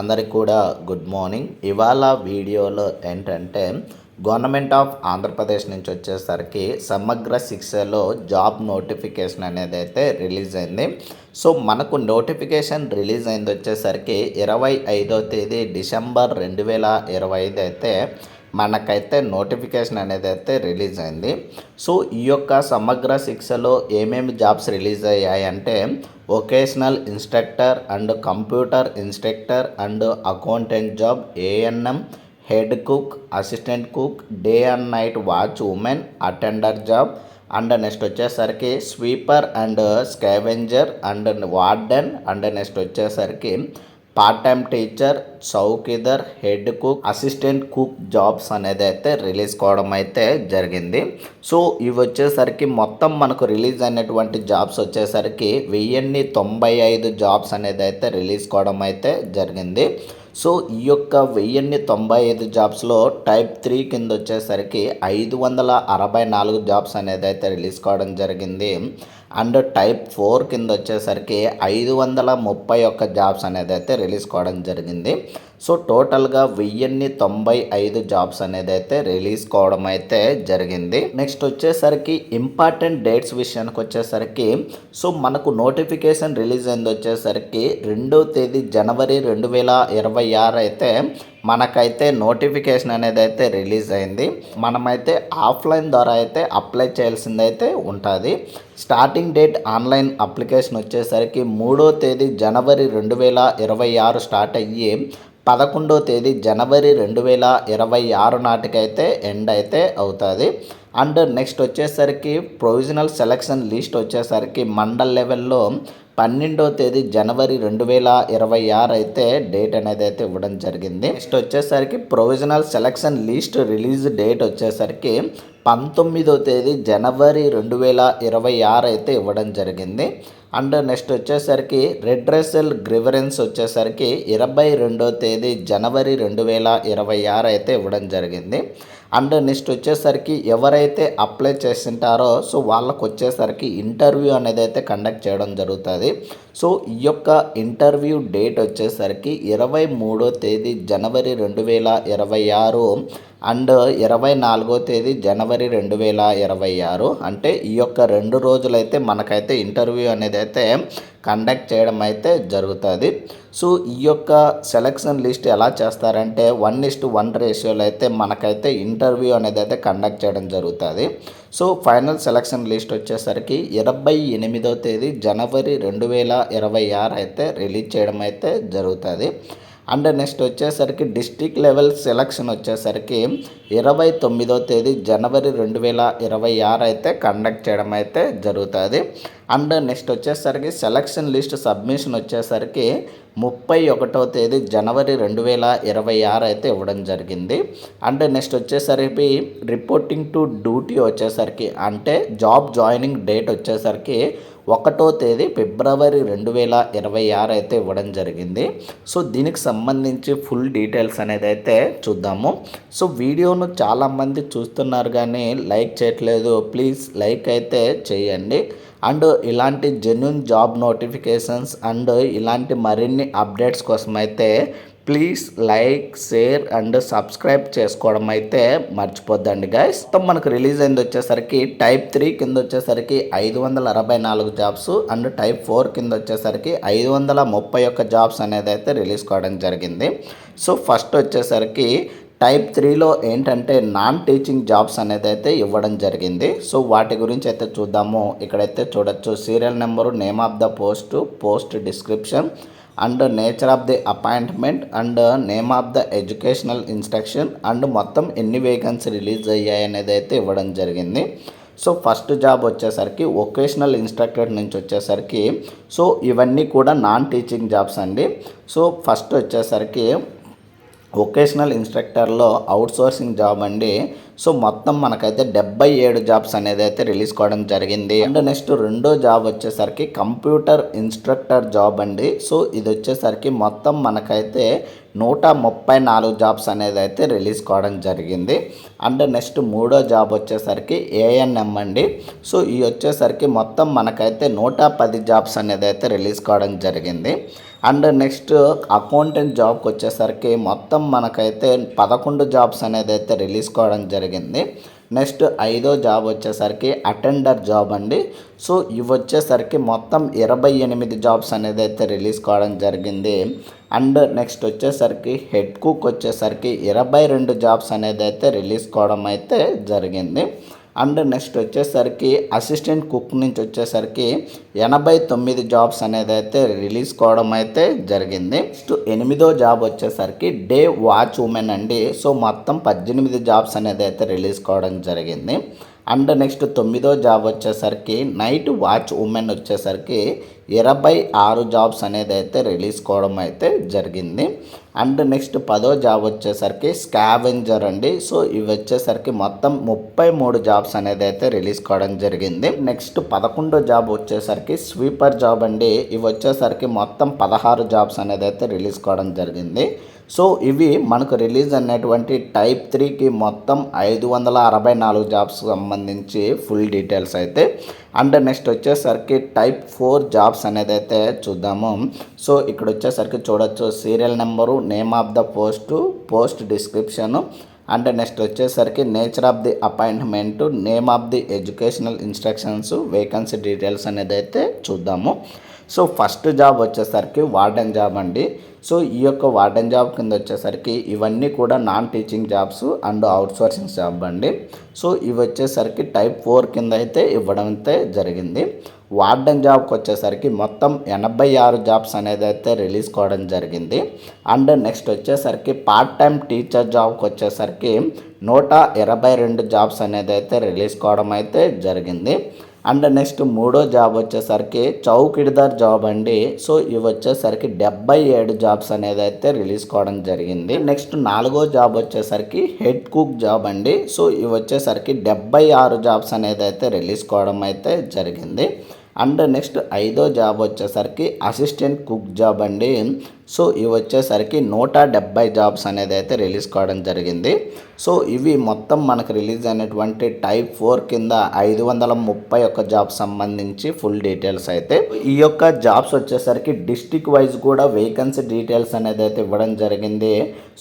అందరికి కూడా good morning ఇవాళ వీడియోలో ఏంటంటే గవర్నమెంట్ ఆఫ్ ఆంధ్రప్రదేశ్ నుంచి వచ్చేసరికి సమగ్ర శిక్షలో జాబ్ నోటిఫికేషన్ అనేది అయితే రిలీజ్ అయింది. సో మనకు నోటిఫికేషన్ రిలీజ్ అయింది వచ్చేసరికి ఇరవై ఐదో తేదీ డిసెంబర్ రెండు వేల ఇరవై ఐదు అయితే మనకైతే నోటిఫికేషన్ అనేది అయితే రిలీజ్ అయింది. సో ఈ యొక్క సమగ్ర శిక్షలో ఏమేమి జాబ్స్ రిలీజ్ అయ్యాయి అంటే vocational instructor and computer instructor and accountant job ANM head cook assistant cook day and night watch women attender job and next వచ్చేసరికి sweeper and scavenger and warden and next వచ్చేసరికి part time teacher chowkidar head cook assistant cook jobs అనేది అయితే release కావడం అయితే జరిగింది. So ఇవి వచ్చేసరికి మొత్తం మనకు రిలీజ్ అయినటువంటి జాబ్స్ వచ్చేసరికి వెయ్యిన్ని తొంభై ఐదు జాబ్స్ అనేది అయితే రిలీజ్ కావడం అయితే జరిగింది. సో ఈ యొక్క వెయ్యిన్ని తొంభై ఐదు జాబ్స్లో టైప్ త్రీ కింద వచ్చేసరికి ఐదు వందల అరవై నాలుగు జాబ్స్ అనేది అయితే రిలీజ్ కావడం జరిగింది. అండ్ టైప్ ఫోర్ కింద వచ్చేసరికి ఐదు వందల ముప్పై ఒక్క జాబ్స్ అనేది అయితే రిలీజ్ కావడం జరిగింది. సో టోటల్గా వెయ్యిన్ని తొంభై ఐదు జాబ్స్ అనేది అయితే రిలీజ్ కావడం అయితే జరిగింది. నెక్స్ట్ వచ్చేసరికి ఇంపార్టెంట్ డేట్స్ విషయానికి వచ్చేసరికి సో మనకు నోటిఫికేషన్ రిలీజ్ అయింది వచ్చేసరికి రెండో తేదీ జనవరి రెండు వేల ఇరవై ఆరు అయితే మనకైతే నోటిఫికేషన్ అనేది అయితే రిలీజ్ అయింది. మనమైతే ఆఫ్లైన్ ద్వారా అయితే అప్లై చేయాల్సింది అయితే ఉంటుంది. స్టార్టింగ్ డేట్ ఆన్లైన్ అప్లికేషన్ వచ్చేసరికి మూడో తేదీ జనవరి రెండు వేల ఇరవై ఆరు స్టార్ట్ అయ్యి పదకొండో తేదీ జనవరి రెండు వేల ఇరవై ఆరు నాటికైతే ఎండ్ అయితే అవుతుంది. అండ్ నెక్స్ట్ వచ్చేసరికి ప్రొవిజనల్ సెలక్షన్ లిస్ట్ వచ్చేసరికి మండల్ లెవెల్లో పన్నెండో తేదీ జనవరి రెండు వేల ఇరవై ఆరు అయితే డేట్ అనేది అయితే ఇవ్వడం జరిగింది. నెక్స్ట్ వచ్చేసరికి provisional selection list release date వచ్చేసరికి పంతొమ్మిదో తేదీ జనవరి రెండు వేల ఇరవై ఆరు అయితే ఇవ్వడం జరిగింది. అండ్ నెక్స్ట్ వచ్చేసరికి రెడ్రెసల్ గ్రివరెన్స్ వచ్చేసరికి ఇరవై రెండో తేదీ జనవరి రెండు వేల ఇరవై ఆరు అయితే ఇవ్వడం జరిగింది. అండ్ నెక్స్ట్ వచ్చేసరికి ఎవరైతే అప్లై చేసింటారో సో వాళ్ళకు వచ్చేసరికి ఇంటర్వ్యూ అనేది అయితే కండక్ట్ చేయడం జరుగుతుంది. సో ఈ యొక్క ఇంటర్వ్యూ డేట్ వచ్చేసరికి ఇరవై మూడో తేదీ జనవరి రెండు వేల ఇరవై ఆరు అండ్ ఇరవై నాలుగో తేదీ జనవరి రెండు వేల ఇరవై ఆరు. అంటే ఈ యొక్క రెండు రోజులైతే మనకైతే ఇంటర్వ్యూ అనేది అయితే కండక్ట్ చేయడం అయితే జరుగుతుంది. సో ఈ యొక్క సెలక్షన్ లిస్ట్ ఎలా చేస్తారంటే వన్ ఇస్ట్ వన్ రేషియోలో అయితే మనకైతే ఇంటర్వ్యూ అనేది అయితే కండక్ట్ చేయడం జరుగుతుంది. సో ఫైనల్ సెలక్షన్ లిస్ట్ వచ్చేసరికి ఇరవై ఎనిమిదో తేదీ జనవరి రెండు వేల ఇరవై ఆరు అయితే రిలీజ్ చేయడం అయితే జరుగుతుంది. అండ్ నెక్స్ట్ వచ్చేసరికి డిస్టిక్ లెవెల్ సెలక్షన్ వచ్చేసరికి ఇరవై తొమ్మిదో తేదీ జనవరి రెండు వేల ఇరవై ఆరు అయితే కండక్ట్ చేయడం అయితే జరుగుతుంది. అండ్ నెక్స్ట్ వచ్చేసరికి సెలక్షన్ లిస్ట్ సబ్మిషన్ వచ్చేసరికి ముప్పై ఒకటో తేదీ జనవరి రెండు వేల ఇరవై ఆరు అయితే ఇవ్వడం జరిగింది. అండ్ నెక్స్ట్ వచ్చేసరికి రిపోర్టింగ్ టు డ్యూటీ వచ్చేసరికి అంటే జాబ్ జాయినింగ్ డేట్ వచ్చేసరికి ఒకటో తేదీ ఫిబ్రవరి రెండు వేల ఇరవై ఆరు అయితే ఇవ్వడం జరిగింది. సో దీనికి సంబంధించి ఫుల్ డీటెయిల్స్ అనేది అయితే చూద్దాము. సో వీడియో వీడియోను చాలామంది చూస్తున్నారు కానీ లైక్ చేయట్లేదు. ప్లీజ్ లైక్ అయితే చేయండి. అండ్ ఇలాంటి జెన్యున్ జాబ్ నోటిఫికేషన్స్ అండ్ ఇలాంటి మరిన్ని అప్డేట్స్ కోసం అయితే please like share and subscribe చేసుకోవడం అయితే మర్చిపోద్దండి గైస్ మొత్తం మనకు రిలీజ్ అయింది వచ్చేసరికి టైప్ త్రీ కింద వచ్చేసరికి ఐదు వందల అరవై నాలుగు జాబ్స్ అండ్ టైప్ ఫోర్ కింద వచ్చేసరికి ఐదు వందల ముప్పై ఒక్క జాబ్స్ అనేది అయితే రిలీజ్ కావడం జరిగింది. సో ఫస్ట్ వచ్చేసరికి టైప్ త్రీలో ఏంటంటే నాన్ టీచింగ్ జాబ్స్ అనేది అయితే ఇవ్వడం జరిగింది. సో వాటి గురించి అయితే చూద్దాము. ఇక్కడైతే చూడొచ్చు. Serial number name of the post post description and nature of the appointment and name of the educational instruction and మొత్తం ఎన్ని వేకెన్సీ రిలీజ్ అయ్యాయి అనేది అయితే ఇవ్వడం జరిగింది. సో ఫస్ట్ జాబ్ వచ్చేసరికి వొకేషనల్ ఇన్స్ట్రక్టర్ నుంచి వచ్చేసరికి సో ఇవన్నీ కూడా నాన్ టీచింగ్ జాబ్స్ అండి. సో ఫస్ట్ వచ్చేసరికి వొకేషనల్ ఇన్స్ట్రక్టర్లో అవుట్సోర్సింగ్ జాబ్ అండి. సో మొత్తం మనకైతే డెబ్బై ఏడు జాబ్స్ అనేది అయితే రిలీజ్ కావడం జరిగింది. అండ్ నెక్స్ట్ రెండో జాబ్ వచ్చేసరికి కంప్యూటర్ ఇన్స్ట్రక్టర్ జాబ్ అండి. సో ఇది వచ్చేసరికి మొత్తం మనకైతే నూట ముప్పై నాలుగు జాబ్స్ అనేది అయితే రిలీజ్ కావడం జరిగింది. అండ్ నెక్స్ట్ మూడో జాబ్ వచ్చేసరికి ఏఎన్ఎం అండి. సో ఈ వచ్చేసరికి మొత్తం మనకైతే నూట పది జాబ్స్ అనేది అయితే రిలీజ్ కావడం జరిగింది. అండ్ నెక్స్ట్ అకౌంటెంట్ జాబ్కి వచ్చేసరికి మొత్తం మనకైతే పదకొండు జాబ్స్ అనేది అయితే రిలీజ్ కావడం జరిగింది. నెక్స్ట్ ఐదో జాబ్ వచ్చేసరికి అటెండర్ జాబ్ అండి. సో ఇవి వచ్చేసరికి మొత్తం ఇరవై ఎనిమిది జాబ్స్ అనేది అయితే రిలీజ్ కావడం జరిగింది. అండ్ నెక్స్ట్ వచ్చేసరికి హెడ్ కుక్ వచ్చేసరికి ఇరవై రెండు జాబ్స్ అనేది అయితే రిలీజ్ కావడం అయితే జరిగింది. అండ్ నెక్స్ట్ వచ్చేసరికి అసిస్టెంట్ కుక్ నుంచి వచ్చేసరికి ఎనభై తొమ్మిది జాబ్స్ అనేది అయితే రిలీజ్ కావడం అయితే జరిగింది. నెక్స్ట్ ఎనిమిదో జాబ్ వచ్చేసరికి డే వాచ్ ఉమెన్ అండి. సో మొత్తం పద్దెనిమిది జాబ్స్ అనేది అయితే రిలీజ్ కావడం జరిగింది. అండ్ నెక్స్ట్ తొమ్మిదో జాబ్ వచ్చేసరికి నైట్ వాచ్ ఉమెన్ వచ్చేసరికి ఇరవై ఆరు జాబ్స్ అనేది అయితే రిలీజ్ కావడం అయితే జరిగింది. అండ్ నెక్స్ట్ పదో జాబ్ వచ్చేసరికి స్కావెంజర్ అండి. సో ఇవి వచ్చేసరికి మొత్తం ముప్పై మూడు జాబ్స్ అనేది అయితే రిలీజ్ కావడం జరిగింది. నెక్స్ట్ పదకొండో జాబ్ వచ్చేసరికి స్వీపర్ జాబ్ అండి. ఇవి వచ్చేసరికి మొత్తం పదహారు జాబ్స్ అనేది అయితే రిలీజ్ కావడం జరిగింది. సో ఇవి మనకు రిలీజ్ అనేటువంటి టైప్ త్రీకి మొత్తం ఐదు వందల అరవై నాలుగు జాబ్స్ సంబంధించి ఫుల్ డీటెయిల్స్ అయితే. అండ్ నెక్స్ట్ వచ్చేసరికి టైప్ ఫోర్ జాబ్స్ అనేది అయితే చూద్దాము. సో ఇక్కడ వచ్చేసరికి చూడొచ్చు serial number name of the post post description and next వచ్చేసరికి nature of the appointment name of the educational instructions vacancy details అనేది అయితే చూద్దాము. సో ఫస్ట్ జాబ్ వచ్చేసరికి వార్డెన్ జాబ్ అండి. సో ఈ యొక్క వార్డెన్ జాబ్ కింద వచ్చేసరికి ఇవన్నీ కూడా non teaching jobs and outsourcing job అండి. సో ఇవి వచ్చేసరికి టైప్ ఫోర్ కింద అయితే ఇవ్వడం అయితే జరిగింది. వార్డెన్ జాబ్కి వచ్చేసరికి మొత్తం ఎనభై ఆరు జాబ్స్ అనేది అయితే రిలీజ్ కావడం జరిగింది. అండ్ నెక్స్ట్ వచ్చేసరికి పార్ట్ టైం టీచర్ జాబ్కి వచ్చేసరికి నూట ఇరవై రెండు జాబ్స్ అనేది అయితే రిలీజ్ కావడం అయితే జరిగింది. అండ్ నెక్స్ట్ మూడో జాబ్ వచ్చేసరికి చౌకిడిదార్ జాబ్ అండి. సో ఇవి వచ్చేసరికి డెబ్బై ఏడు జాబ్స్ అనేది అయితే రిలీజ్ కావడం జరిగింది. నెక్స్ట్ నాలుగో జాబ్ వచ్చేసరికి హెడ్ కుక్ జాబ్ అండి. సో ఇవి వచ్చేసరికి డెబ్బై ఆరు జాబ్స్ అనేది అయితే రిలీజ్ కావడం అయితే జరిగింది. అండ్ నెక్స్ట్ ఐదో జాబ్ వచ్చేసరికి అసిస్టెంట్ కుక్ జాబ్ అండి. సో ఇవి వచ్చేసరికి నూట డెబ్బై జాబ్స్ అనేది అయితే రిలీజ్ కావడం జరిగింది. సో ఇవి మొత్తం మనకు రిలీజ్ అయినటువంటి టైప్ ఫోర్ కింద ఐదు వందల ముప్పై ఒక్క జాబ్ సంబంధించి ఫుల్ డీటెయిల్స్ అయితే. ఈ యొక్క జాబ్స్ వచ్చేసరికి డిస్టిక్ వైజ్ కూడా వేకెన్సీ డీటెయిల్స్ అనేది అయితే ఇవ్వడం జరిగింది.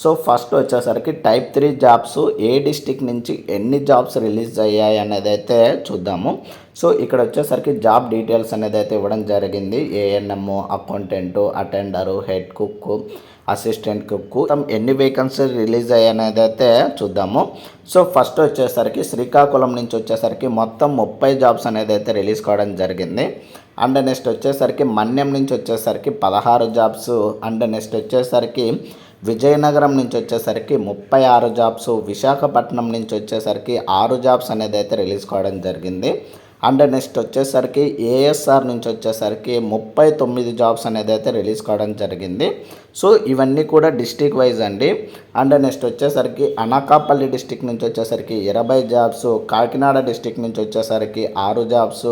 సో ఫస్ట్ వచ్చేసరికి టైప్ త్రీ జాబ్స్ ఏ డిస్టిక్ నుంచి ఎన్ని జాబ్స్ రిలీజ్ అయ్యాయి అనేది అయితే చూద్దాము. సో ఇక్కడ వచ్చేసరికి జాబ్ డీటెయిల్స్ అనేది అయితే ఇవ్వడం జరిగింది. ANM accountant attender head cook assistant cook మొత్తం ఎన్ని వేకెన్సీ రిలీజ్ అయ్యనేది అయితే చూద్దాము. సో ఫస్ట్ వచ్చేసరికి శ్రీకాకుళం నుంచి వచ్చేసరికి మొత్తం ముప్పై జాబ్స్ అనేది అయితే రిలీజ్ కావడం జరిగింది. అండ్ నెక్స్ట్ వచ్చేసరికి మన్యం నుంచి వచ్చేసరికి పదహారు జాబ్స్ అండ్ నెక్స్ట్ వచ్చేసరికి విజయనగరం నుంచి వచ్చేసరికి ముప్పై ఆరు జాబ్స్ విశాఖపట్నం నుంచి వచ్చేసరికి ఆరు జాబ్స్ అనేది అయితే రిలీజ్ కావడం జరిగింది. అండ్ నెక్స్ట్ వచ్చేసరికి ఏఎస్ఆర్ నుంచి వచ్చేసరికి ముప్పై తొమ్మిది జాబ్స్ అనేది అయితే రిలీజ్ కావడం జరిగింది. సో ఇవన్నీ కూడా డిస్టిక్ వైజ్ అండి. అండ్ నెక్స్ట్ వచ్చేసరికి అనకాపల్లి డిస్టిక్ నుంచి వచ్చేసరికి ఇరవై జాబ్స్ కాకినాడ డిస్టిక్ నుంచి వచ్చేసరికి ఆరు జాబ్స్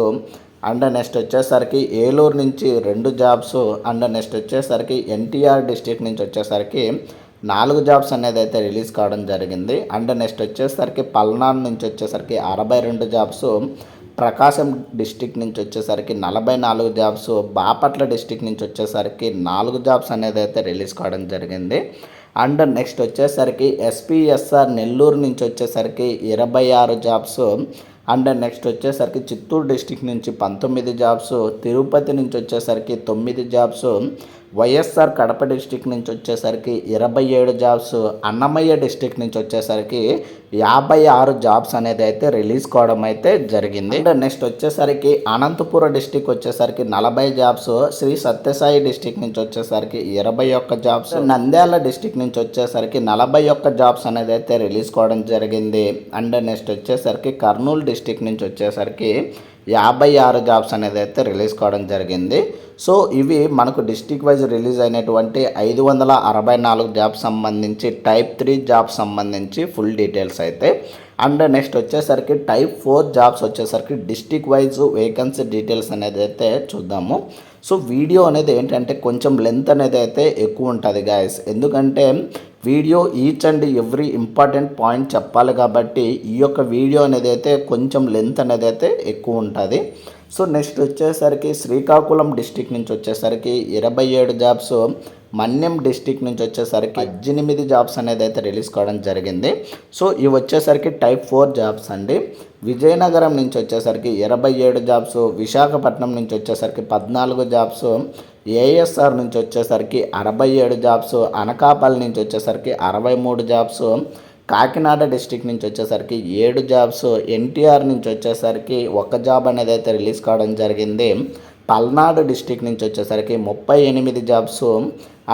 అండ్ నెక్స్ట్ వచ్చేసరికి ఏలూరు నుంచి రెండు జాబ్స్ అండ్ నెక్స్ట్ వచ్చేసరికి ఎన్టీఆర్ డిస్టిక్ నుంచి వచ్చేసరికి నాలుగు జాబ్స్ అనేది అయితే రిలీజ్ కావడం జరిగింది. అండ్ నెక్స్ట్ వచ్చేసరికి పల్నాడు నుంచి వచ్చేసరికి అరవై రెండు జాబ్స్ ప్రకాశం డిస్టిక్ నుంచి వచ్చేసరికి నలభై నాలుగు జాబ్స్ బాపట్ల డిస్టిక్ నుంచి వచ్చేసరికి నాలుగు జాబ్స్ అనేది అయితే రిలీజ్ కావడం జరిగింది. అండ్ నెక్స్ట్ వచ్చేసరికి ఎస్పీఎస్ఆర్ నెల్లూరు నుంచి వచ్చేసరికి ఇరవై ఆరు జాబ్స్ అండ్ నెక్స్ట్ వచ్చేసరికి చిత్తూరు డిస్టిక్ నుంచి పంతొమ్మిది జాబ్స్ తిరుపతి నుంచి వచ్చేసరికి తొమ్మిది జాబ్స్ వైఎస్ఆర్ కడప డిస్టిక్ నుంచి వచ్చేసరికి ఇరవై ఏడు జాబ్స్ అన్నమయ్య డిస్టిక్ నుంచి వచ్చేసరికి యాభై ఆరు జాబ్స్ అనేది అయితే రిలీజ్ కావడం అయితే జరిగింది. అండ్ నెక్స్ట్ వచ్చేసరికి అనంతపుర డిస్టిక్ వచ్చేసరికి నలభై జాబ్స్ శ్రీ సత్యసాయి డిస్టిక్ నుంచి వచ్చేసరికి ఇరవై ఒక్క జాబ్స్ నంద్యాల డిస్టిక్ నుంచి వచ్చేసరికి నలభై ఒక్క జాబ్స్ అనేది అయితే రిలీజ్ కావడం జరిగింది. అండ్ నెక్స్ట్ వచ్చేసరికి కర్నూలు డిస్టిక్ నుంచి వచ్చేసరికి యాభై ఆరు జాబ్స్ అనేది అయితే రిలీజ్ కావడం జరిగింది. సో ఇవి మనకు డిస్టిక్ వైజ్ రిలీజ్ అయినటువంటి ఐదు వందల అరవై నాలుగు జాబ్స్ సంబంధించి టైప్ త్రీ జాబ్ సంబంధించి ఫుల్ డీటెయిల్స్ అయితే. అండ్ నెక్స్ట్ వచ్చేసరికి టైప్ ఫోర్ జాబ్స్ వచ్చేసరికి డిస్టిక్ వైజ్ వేకెన్సీ డీటెయిల్స్ అనేది అయితే చూద్దాము. సో వీడియో అనేది ఏంటంటే కొంచెం లెంత్ అనేది అయితే ఎక్కువ ఉంటుంది గాయస్ ఎందుకంటే video each and every important point చెప్పాలి కాబట్టి ఈ యొక్క వీడియో అనేది అయితే కొంచెం లెంత్ అనేది అయితే ఎక్కువ ఉంటుంది. సో నెక్స్ట్ వచ్చేసరికి శ్రీకాకుళం డిస్టిక్ నుంచి వచ్చేసరికి ఇరవై ఏడు జాబ్స్ మన్యం డిస్టిక్ నుంచి వచ్చేసరికి పద్దెనిమిది జాబ్స్ అనేది అయితే రిలీజ్ కావడం జరిగింది. సో ఇవి వచ్చేసరికి టైప్ ఫోర్ జాబ్స్ అండి. విజయనగరం నుంచి వచ్చేసరికి ఇరవై ఏడు జాబ్స్ విశాఖపట్నం నుంచి వచ్చేసరికి పద్నాలుగు జాబ్స్ ఏఎస్ఆర్ నుంచి వచ్చేసరికి అరవై ఏడు జాబ్స్ అనకాపల్లి నుంచి వచ్చేసరికి అరవై మూడు జాబ్స్ కాకినాడ డిస్టిక్ నుంచి వచ్చేసరికి ఏడు జాబ్స్ ఎన్టీఆర్ నుంచి వచ్చేసరికి ఒక జాబ్ అనేది అయితే రిలీజ్ కావడం జరిగింది. పల్నాడు డిస్టిక్ నుంచి వచ్చేసరికి ముప్పై ఎనిమిది జాబ్స్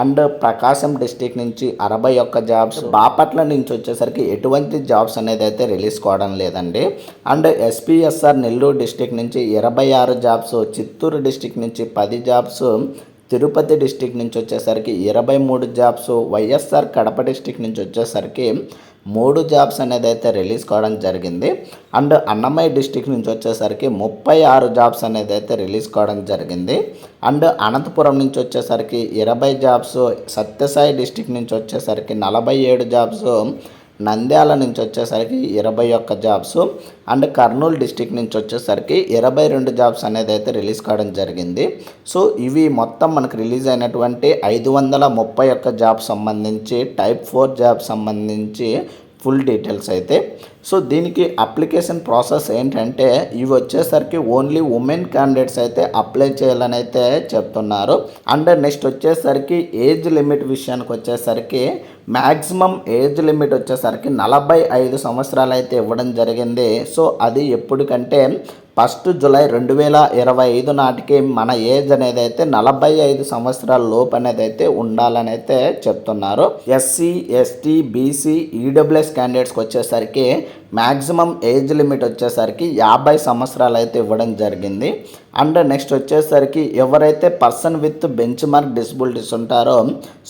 అండ్ ప్రకాశం డిస్టిక్ నుంచి అరవై ఒక్క జాబ్స్ బాపట్ల నుంచి వచ్చేసరికి ఎటువంటి జాబ్స్ అనేది అయితే రిలీజ్ కావడం లేదండి. అండ్ ఎస్పీఎస్ఆర్ నెల్లూరు డిస్టిక్ నుంచి ఇరవై ఆరు జాబ్స్ చిత్తూరు డిస్టిక్ నుంచి పది జాబ్స్ తిరుపతి డిస్టిక్ నుంచి వచ్చేసరికి ఇరవై మూడు జాబ్స్ వైఎస్ఆర్ కడప డిస్టిక్ నుంచి వచ్చేసరికి మూడు జాబ్స్ అనేది అయితే రిలీజ్ కావడం జరిగింది. అండ్ అన్నమయ్య డిస్టిక్ నుంచి వచ్చేసరికి ముప్పై ఆరు జాబ్స్ అనేది అయితే రిలీజ్ కావడం జరిగింది. అండ్ అనంతపురం నుంచి వచ్చేసరికి ఇరవై జాబ్స్ సత్యసాయి డిస్టిక్ నుంచి వచ్చేసరికి నలభై ఏడు జాబ్స్ నంద్యాల నుంచి వచ్చేసరికి ఇరవై ఒక్క జాబ్స్ అండ్ కర్నూలు డిస్టిక్ నుంచి వచ్చేసరికి ఇరవై రెండు జాబ్స్ అనేది అయితే రిలీజ్ కావడం జరిగింది. సో ఇవి మొత్తం మనకు రిలీజ్ అయినటువంటి ఐదు వందల ముప్పై ఒక్క జాబ్ సంబంధించి టైప్ ఫోర్ జాబ్ సంబంధించి ఫుల్ డీటెయిల్స్ అయితే. సో దీనికి అప్లికేషన్ ప్రాసెస్ ఏంటంటే ఇవి వచ్చేసరికి ఓన్లీ ఉమెన్ క్యాండిడేట్స్ అయితే అప్లై చేయాలని అయితే చెప్తున్నారు. అండ్ నెక్స్ట్ వచ్చేసరికి ఏజ్ లిమిట్ విషయానికి వచ్చేసరికి మ్యాక్సిమం ఏజ్ లిమిట్ వచ్చేసరికి నలభై ఐదు సంవత్సరాలు అయితే ఇవ్వడం జరిగింది. సో అది ఎప్పటికంటే ఫస్ట్ జులై రెండు వేల ఇరవై ఐదు నాటికి మన ఏజ్ అనేది అయితే నలభై ఐదు సంవత్సరాల లోపు అనేది అయితే ఉండాలని అయితే చెప్తున్నారు. ఎస్సీ ఎస్టీ బీసీ ఈడబ్ల్యూఎస్ క్యాండిడేట్స్కి వచ్చేసరికి మ్యాక్సిమం ఏజ్ లిమిట్ వచ్చేసరికి యాభై సంవత్సరాలు అయితే ఇవ్వడం జరిగింది. అండ్ నెక్స్ట్ వచ్చేసరికి ఎవరైతే person with benchmark disabilities ఉంటారో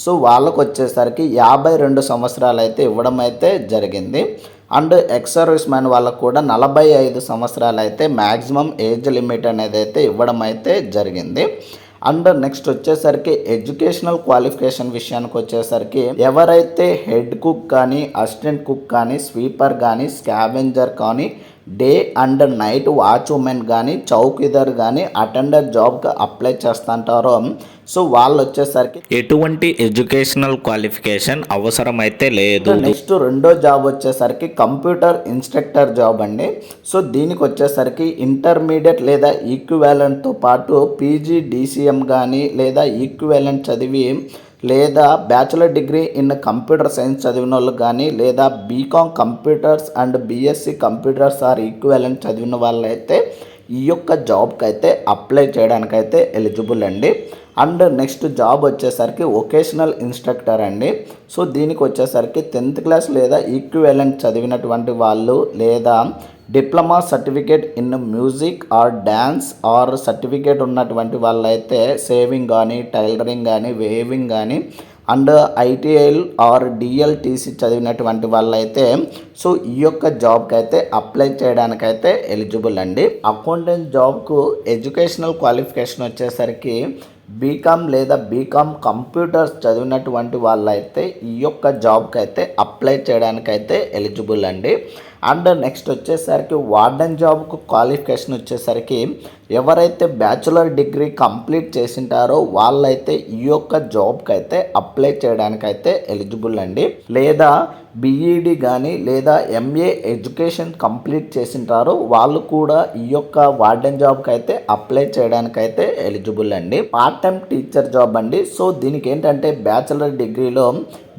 సో వాళ్ళకు వచ్చేసరికి యాభై రెండు సంవత్సరాలు అయితే ఇవ్వడం అయితే జరిగింది. అండ్ ఎక్స్ సర్వీస్ మ్యాన్ వాళ్ళకు కూడా నలభై ఐదు సంవత్సరాలు అయితే మ్యాక్సిమం ఏజ్ లిమిట్ అనేది అయితే ఇవ్వడం అయితే జరిగింది. అండ్ నెక్స్ట్ వచ్చేసరికి ఎడ్యుకేషనల్ క్వాలిఫికేషన్ విషయానికి వచ్చేసరికి ఎవరైతే హెడ్ కుక్ కానీ అసిస్టెంట్ కుక్ కానీ స్వీపర్ కానీ స్కావెంజర్ కానీ day and night watch women కానీ చౌకీదార్ కానీ అటెండర్ జాబ్కి అప్లై చేస్తుంటారో. సో వాళ్ళు వచ్చేసరికి ఎటువంటి ఎడ్యుకేషనల్ క్వాలిఫికేషన్ అవసరమైతే లేదు. నెక్స్ట్ రెండో జాబ్ వచ్చేసరికి కంప్యూటర్ ఇన్స్ట్రక్టర్ జాబ్ అండి. సో దీనికి వచ్చేసరికి ఇంటర్మీడియట్ లేదా ఈక్వివాలెంట్తో పాటు పీజీ డీసీఎం కానీ లేదా ఈక్వివాలెంట్ చదివి లేదా bachelor degree in computer science చదివిన వాళ్ళు కానీ లేదా BCom computers and BSc computers or equivalent చదివిన వాళ్ళైతే ఈ యొక్క జాబ్కి అయితే అప్లై చేయడానికైతే ఎలిజిబుల్ అండి. అండ్ నెక్స్ట్ జాబ్ వచ్చేసరికి వొకేషనల్ ఇన్స్ట్రక్టర్ అండి. సో దీనికి వచ్చేసరికి టెన్త్ క్లాస్ లేదా ఈక్వలెంట్ చదివినటువంటి వాళ్ళు లేదా diploma certificate in music or dance or certificate ఉన్నటువంటి వాళ్ళైతే సేవింగ్ కానీ టైలరింగ్ కానీ వేవింగ్ కానీ అండ్ ఐటీఐల్ ఆర్ డిఎల్టీసీ చదివినటువంటి వాళ్ళైతే సో ఈ యొక్క జాబ్కి అయితే అప్లై చేయడానికైతే ఎలిజిబుల్ అండి. అకౌంటెంట్ జాబ్కు ఎడ్యుకేషనల్ క్వాలిఫికేషన్ వచ్చేసరికి బీకామ్ లేదా బీకామ్ కంప్యూటర్స్ చదివినటువంటి వాళ్ళైతే ఈ యొక్క జాబ్కి అయితే అప్లై చేయడానికైతే ఎలిజిబుల్ అండి. అండ్ నెక్స్ట్ వచ్చేసరికి వార్డెన్ జాబ్కు క్వాలిఫికేషన్ వచ్చేసరికి ఎవరైతే బ్యాచులర్ డిగ్రీ కంప్లీట్ చేసింటారో వాళ్ళైతే ఈ యొక్క జాబ్కి అయితే అప్లై చేయడానికైతే ఎలిజిబుల్ అండి. లేదా బీఈడి కానీ లేదా ఎంఏ ఎడ్యుకేషన్ కంప్లీట్ చేసింటారో వాళ్ళు కూడా ఈ యొక్క వార్డెన్ జాబ్కి అయితే అప్లై చేయడానికైతే ఎలిజిబుల్ అండి. పార్ట్ టైం టీచర్ జాబ్ అండి. సో దీనికి ఏంటంటే బ్యాచులర్ డిగ్రీలో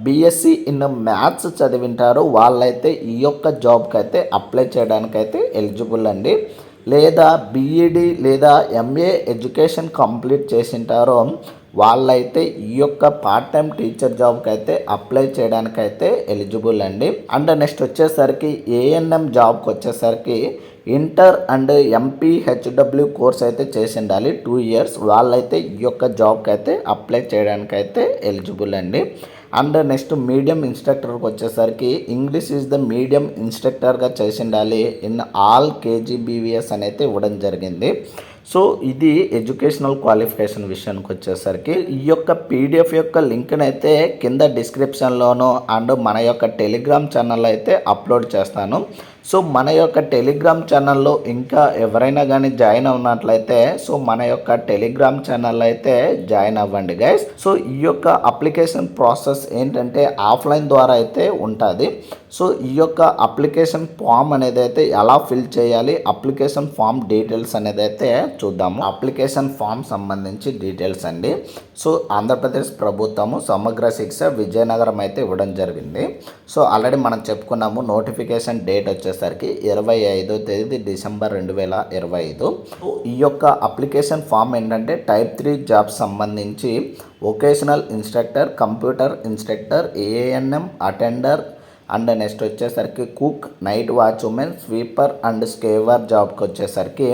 బీఎస్సీ ఇన్ మ్యాథ్స్ చదివింటారో వాళ్ళైతే ఈ యొక్క జాబ్కి అయితే అప్లై చేయడానికైతే ఎలిజిబుల్ అండి. లేదా బీఈడి లేదా ఎంఏ ఎడ్యుకేషన్ కంప్లీట్ చేసింటారో వాళ్ళైతే ఈ యొక్క పార్ట్ టైం టీచర్ జాబ్కి అయితే అప్లై చేయడానికైతే ఎలిజిబుల్ అండి. అండ్ నెక్స్ట్ వచ్చేసరికి ఏఎన్ఎం జాబ్కి వచ్చేసరికి inter and MP HW course అయితే చేసి ఉండాలి టూ ఇయర్స్ వాళ్ళైతే ఈ యొక్క జాబ్కి అయితే అప్లై చేయడానికైతే ఎలిజిబుల్ అండి. అండ్ నెక్స్ట్ మీడియం ఇన్స్ట్రక్టర్కి వచ్చేసరికి ఇంగ్లీష్ ఈజ్ ద మీడియం ఇన్స్ట్రక్టర్గా చేసి ఉండాలి ఇన్ ఆల్ కేజీబీవీఎస్ అనేది ఇవ్వడం జరిగింది. సో ఇది ఎడ్యుకేషనల్ క్వాలిఫికేషన్ విషయానికి వచ్చేసరికి ఈ యొక్క పీడిఎఫ్ యొక్క లింక్ని అయితే కింద డిస్క్రిప్షన్లోను అండ్ మన యొక్క టెలిగ్రామ్ ఛానల్ అయితే అప్లోడ్ చేస్తాను. సో మన యొక్క టెలిగ్రామ్ ఛానల్లో ఇంకా ఎవరైనా కానీ జాయిన్ అవునట్లయితే సో మన యొక్క టెలిగ్రామ్ ఛానల్ అయితే జాయిన్ అవ్వండి గైస్. సో ఈ యొక్క అప్లికేషన్ ప్రాసెస్ ఏంటంటే ఆఫ్లైన్ ద్వారా అయితే ఉంటుంది. సో ఈ యొక్క అప్లికేషన్ ఫామ్ అనేది అయితే ఎలా ఫిల్ చేయాలి అప్లికేషన్ ఫామ్ డీటెయిల్స్ అనేది అయితే చూద్దాము. అప్లికేషన్ ఫామ్ సంబంధించి డీటెయిల్స్ అండి. సో ఆంధ్రప్రదేశ్ ప్రభుత్వము సమగ్ర శిక్ష విజయనగరం అయితే ఇవ్వడం జరిగింది. సో ఆల్రెడీ మనం చెప్పుకున్నాము నోటిఫికేషన్ డేట్ వచ్చేసి వచ్చేసరికి ఇరవై ఐదో తేదీ డిసెంబర్ రెండు వేల ఇరవై ఐదు. ఈ యొక్క అప్లికేషన్ ఫామ్ ఏంటంటే టైప్ త్రీ జాబ్స్ సంబంధించి vocational instructor computer instructor ANM attender and next వచ్చేసరికి cook night watch women sweeper and scavenger జాబ్కి వచ్చేసరికి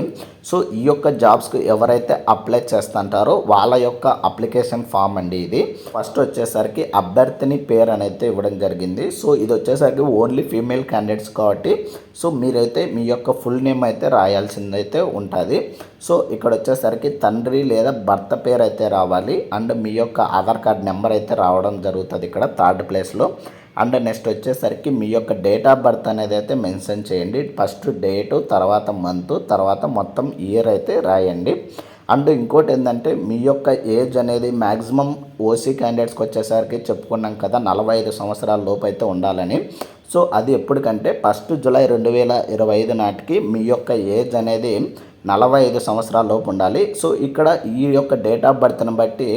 సో ఈ యొక్క జాబ్స్కి ఎవరైతే అప్లై చేస్తుంటారో వాళ్ళ యొక్క అప్లికేషన్ ఫామ్ అండి ఇది. ఫస్ట్ వచ్చేసరికి అభ్యర్థిని పేరు అనేది ఇవ్వడం జరిగింది. సో ఇది వచ్చేసరికి ఓన్లీ ఫీమేల్ క్యాండిడేట్స్ కాబట్టి సో మీరైతే మీ యొక్క ఫుల్ నేమ్ అయితే రాయాల్సిందైతే ఉంటుంది. సో ఇక్కడ వచ్చేసరికి తండ్రి లేదా భర్త పేరు అయితే రావాలి. అండ్ మీ యొక్క ఆధార్ కార్డ్ నెంబర్ అయితే రావడం జరుగుతుంది ఇక్కడ థర్డ్ ప్లేస్లో. అండ్ నెక్స్ట్ వచ్చేసరికి మీ యొక్క డేట్ ఆఫ్ బర్త్ అనేది అయితే మెన్షన్ చేయండి. ఫస్ట్ డేటు తర్వాత మంత్ తర్వాత మొత్తం ఇయర్ అయితే రాయండి. అండ్ ఇంకోటి ఏంటంటే మీ యొక్క ఏజ్ అనేది మ్యాక్సిమం ఓసీ క్యాండిడేట్స్కి వచ్చేసరికి చెప్పుకున్నాం కదా నలభై ఐదు సంవత్సరాల లోపు అయితే ఉండాలని. సో అది ఎప్పటికంటే ఫస్ట్ జూలై రెండు వేల ఇరవై ఐదు నాటికి మీ యొక్క ఏజ్ అనేది నలభై ఐదు సంవత్సరాల లోపు ఉండాలి. సో ఇక్కడ ఈ యొక్క డేట్ ఆఫ్ బర్త్ని బట్టి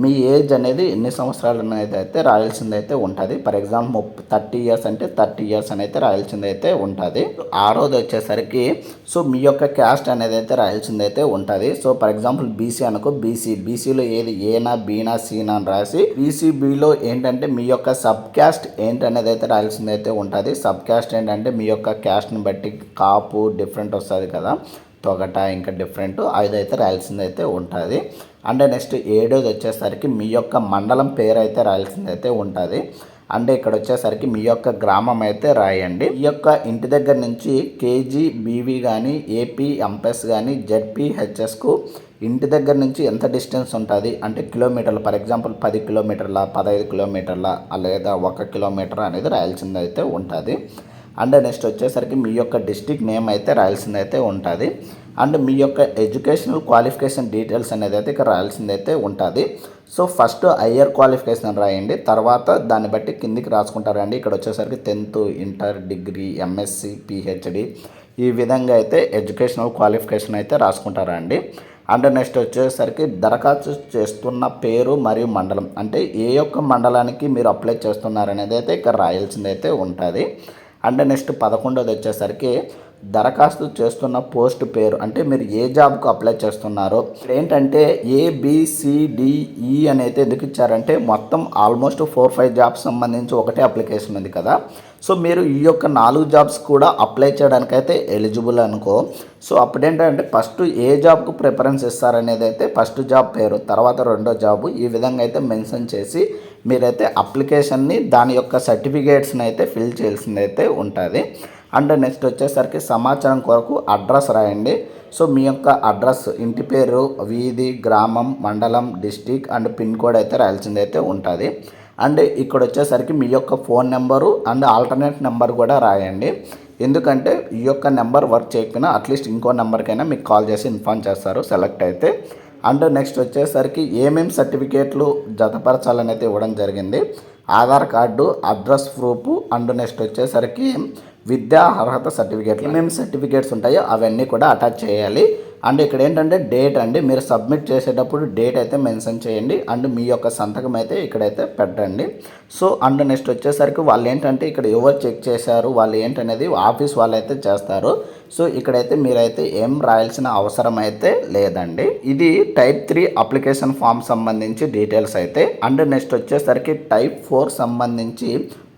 మీ ఏజ్ అనేది ఎన్ని సంవత్సరాలు అనేది అయితే రాయాల్సింది అయితే ఉంటుంది. ఫర్ ఎగ్జాంపుల్ ముప్పై థర్టీ ఇయర్స్ అంటే థర్టీ ఇయర్స్ అని అయితే రాయాల్సింది అయితే ఉంటుంది. ఆరోది వచ్చేసరికి సో మీ యొక్క క్యాస్ట్ అనేది అయితే రాయాల్సింది అయితే ఉంటుంది. సో ఫర్ ఎగ్జాంపుల్ బీసీ అనుకో బీసీ బీసీలో ఏది ఏనా బీనా సీనా అని రాసి బీసీబీలో ఏంటంటే మీ యొక్క సబ్ క్యాస్ట్ ఏంటనేది అయితే రాయాల్సింది అయితే ఉంటుంది. సబ్ క్యాస్ట్ ఏంటంటే మీ యొక్క క్యాస్ట్ని బట్టి కాపు డిఫరెంట్ వస్తుంది కదా. తొగట ఇంకా డిఫరెంట్ అదైతే రాయాల్సింది అయితే ఉంటుంది. అండ్ నెక్స్ట్ ఏడోది వచ్చేసరికి మీ యొక్క మండలం పేరు అయితే రాయాల్సింది అయితే ఉంటుంది అంటే ఇక్కడ వచ్చేసరికి మీ యొక్క గ్రామం అయితే రాయండి. ఈ యొక్క ఇంటి దగ్గర నుంచి కేజీ బీవీ కానీ ఏపీ ఎంపీఎస్ కానీ జెడ్పీహెచ్ఎస్కు ఇంటి దగ్గర నుంచి ఎంత డిస్టెన్స్ ఉంటుంది? అంటే కిలోమీటర్లు ఫర్ ఎగ్జాంపుల్ పది కిలోమీటర్ల పదహైదు కిలోమీటర్ల లేదా ఒక కిలోమీటర్ అనేది రాయాల్సింది అయితే ఉంటుంది అండ్ నెక్స్ట్ వచ్చేసరికి మీ యొక్క డిస్టిక్ నేమ్ అయితే రాయాల్సింది అయితే ఉంటుంది. అండ్ మీ యొక్క ఎడ్యుకేషనల్ క్వాలిఫికేషన్ డీటెయిల్స్ అనేది అయితే ఇక్కడ రాయాల్సింది అయితే ఉంటుంది. సో ఫస్ట్ హయ్యర్ క్వాలిఫికేషన్ రాయండి. తర్వాత దాన్ని బట్టి కిందికి రాసుకుంటారండి ఇక్కడ వచ్చేసరికి tenth inter degree MSc PhD ఈ విధంగా అయితే ఎడ్యుకేషనల్ క్వాలిఫికేషన్ అయితే రాసుకుంటారండి అండ్. నెక్స్ట్ వచ్చేసరికి దరఖాస్తు చేస్తున్న పేరు మరియు మండలం. అంటే ఏ యొక్క మండలానికి మీరు అప్లై చేస్తున్నారనేది అయితే ఇక్కడ రాయాల్సింది అయితే ఉంటుంది. అండ్ నెక్స్ట్ పదకొండోది వచ్చేసరికి దరఖాస్తు చేస్తున్న పోస్ట్ పేరు అంటే మీరు ఏ జాబ్కు అప్లై చేస్తున్నారో ఇక్కడ ఏంటంటే ఏబిసిడిఈ అని అయితే ఎందుకు ఇచ్చారంటే మొత్తం ఆల్మోస్ట్ ఫోర్ ఫైవ్ జాబ్స్ సంబంధించి ఒకటే అప్లికేషన్ ఉంది కదా. సో మీరు ఈ యొక్క నాలుగు జాబ్స్ కూడా అప్లై చేయడానికైతే ఎలిజిబుల్ అనుకో. సో అప్పుడు ఏంటంటే ఫస్ట్ ఏ జాబ్కు ప్రిఫరెన్స్ ఇస్తారనేది అయితే ఫస్ట్ జాబ్ పేరు తర్వాత రెండో జాబు ఈ విధంగా అయితే మెన్షన్ చేసి మీరైతే అప్లికేషన్ని దాని యొక్క సర్టిఫికేట్స్ని అయితే ఫిల్ చేయాల్సింది అయితే ఉంటుంది. అండ్ నెక్స్ట్ వచ్చేసరికి సమాచారం కొరకు అడ్రస్ రాయండి. సో మీ యొక్క అడ్రస్ ఇంటి పేరు వీధి గ్రామం మండలం డిస్టిక్ అండ్ పిన్ కోడ్ అయితే రాయాల్సింది అయితే ఉంటుంది. అండ్ ఇక్కడ వచ్చేసరికి మీ యొక్క phone number and alternate number కూడా రాయండి. ఎందుకంటే ఈ యొక్క నెంబర్ వర్క్ చేయకపోయినా అట్లీస్ట్ ఇంకో నెంబర్కైనా మీకు కాల్ చేసి ఇన్ఫార్మ్ చేస్తారు సెలెక్ట్ అయితే. అండ్ నెక్స్ట్ వచ్చేసరికి ఏమేమి సర్టిఫికేట్లు జతపరచాలని అయితే ఇవ్వడం జరిగింది. Aadhaar card address proof and next వచ్చేసరికి విద్యా అర్హత సర్టిఫికేట్లు. ఏమేమి సర్టిఫికేట్స్ ఉంటాయో అవన్నీ కూడా అటాచ్ చేయాలి. అండ్ ఇక్కడ ఏంటంటే డేట్ అండి మీరు సబ్మిట్ చేసేటప్పుడు డేట్ అయితే మెన్షన్ చేయండి అండ్ మీ యొక్క సంతకం అయితే ఇక్కడైతే పెట్టండి. సో అండ్ నెక్స్ట్ వచ్చేసరికి వాళ్ళు ఏంటంటే ఇక్కడ ఎవరు చెక్ చేశారు వాళ్ళు ఏంటనేది ఆఫీస్ వాళ్ళు అయితే చేస్తారు. సో ఇక్కడైతే మీరైతే ఏం రాయాల్సిన అవసరం అయితే లేదండి. ఇది టైప్ త్రీ అప్లికేషన్ ఫామ్ సంబంధించి డీటెయిల్స్ అయితే. అండ్ నెక్స్ట్ వచ్చేసరికి టైప్ ఫోర్ సంబంధించి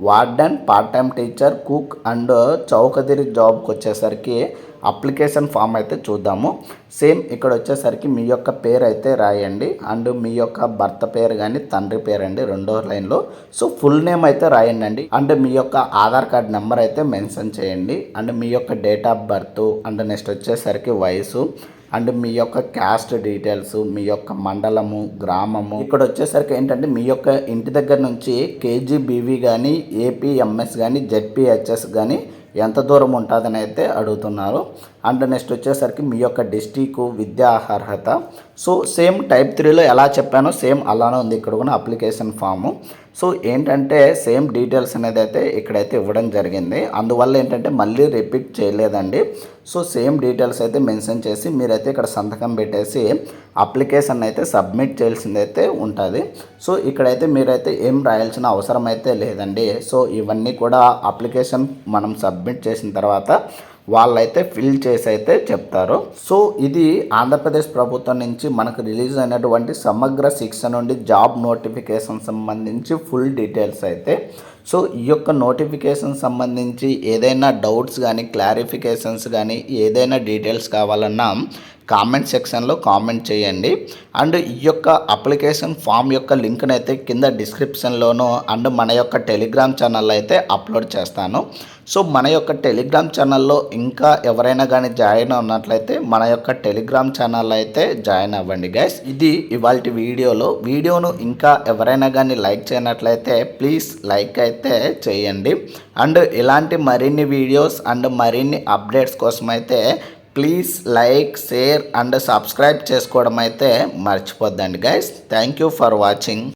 warden part time teacher cook and chowkidar జాబ్కి వచ్చేసరికి అప్లికేషన్ ఫామ్ అయితే చూద్దాము. సేమ్ ఇక్కడ వచ్చేసరికి మీ యొక్క పేరు అయితే రాయండి. అండ్ మీ యొక్క భర్త పేరు కానీ తండ్రి పేరు అండి రెండో లైన్లో. సో ఫుల్ నేమ్ అయితే రాయండి అండి. అండ్ మీ యొక్క ఆధార్ కార్డ్ నెంబర్ అయితే మెన్షన్ చేయండి. అండ్ మీ యొక్క date of birth and next వచ్చేసరికి వయసు. అండ్ మీ యొక్క క్యాస్ట్ డీటెయిల్స్ మీ యొక్క మండలము గ్రామము. ఇక్కడ వచ్చేసరికి ఏంటంటే మీ యొక్క ఇంటి దగ్గర నుంచి కేజీబీవీ కానీ ఏపీఎంఎస్ కానీ జెడ్పీహెచ్ఎస్ కానీ ఎంత దూరం ఉంటుందని అయితే అడుగుతున్నారు. అండ్ నెక్స్ట్ వచ్చేసరికి మీ యొక్క డిస్టిక్ విద్యా అర్హత. సో సేమ్ టైప్ త్రీలో ఎలా చెప్పానో సేమ్ అలానే ఉంది. ఇక్కడ కూడా అప్లికేషన్ ఫాము. సో ఏంటంటే సేమ్ డీటెయిల్స్ అనేది అయితే ఇక్కడైతే ఇవ్వడం జరిగింది. అందువల్ల ఏంటంటే మళ్ళీ రిపీట్ చేయలేదండి. సో సేమ్ డీటెయిల్స్ అయితే మెన్షన్ చేసి మీరైతే ఇక్కడ సంతకం పెట్టేసి అప్లికేషన్ అయితే సబ్మిట్ చేయాల్సింది అయితే ఉంటుంది. సో ఇక్కడైతే మీరైతే ఏం రాయాల్సిన అవసరం అయితే లేదండి. సో ఇవన్నీ కూడా అప్లికేషన్ మనం సబ్మిట్ చేసిన తర్వాత వాళ్ళైతే ఫిల్ చేసి అయితే చెప్తారు. సో ఇది ఆంధ్రప్రదేశ్ ప్రభుత్వం నుంచి మనకు రిలీజ్ అయినటువంటి సమగ్ర శిక్ష నుండి జాబ్ నోటిఫికేషన్ సంబంధించి ఫుల్ డీటెయిల్స్ అయితే సో ఈ యొక్క నోటిఫికేషన్ సంబంధించి ఏదైనా డౌట్స్ కానీ క్లారిఫికేషన్స్ కానీ ఏదైనా డీటెయిల్స్ కావాలన్నా కామెంట్ సెక్షన్లో కామెంట్ చేయండి. అండ్ ఈ యొక్క అప్లికేషన్ ఫామ్ యొక్క లింక్ని అయితే కింద డిస్క్రిప్షన్లోను అండ్ మన యొక్క టెలిగ్రామ్ ఛానల్ అయితే అప్లోడ్ చేస్తాను. సో మన యొక్క టెలిగ్రామ్ ఛానల్లో ఇంకా ఎవరైనా కానీ జాయిన్ ఉన్నట్లయితే మన యొక్క టెలిగ్రామ్ ఛానల్ అయితే జాయిన్ అవ్వండి గైస్. ఇది ఇవాళ వీడియోలో. వీడియోను ఇంకా ఎవరైనా కానీ లైక్ చేయనట్లయితే ప్లీజ్ లైక్ అయితే చేయండి. అండ్ ఇలాంటి మరిన్ని వీడియోస్ అండ్ మరిన్ని అప్డేట్స్ కోసం అయితే please like share and subscribe చేసుకోవడం అయితే మర్చిపోద్దండి guys thank you for watching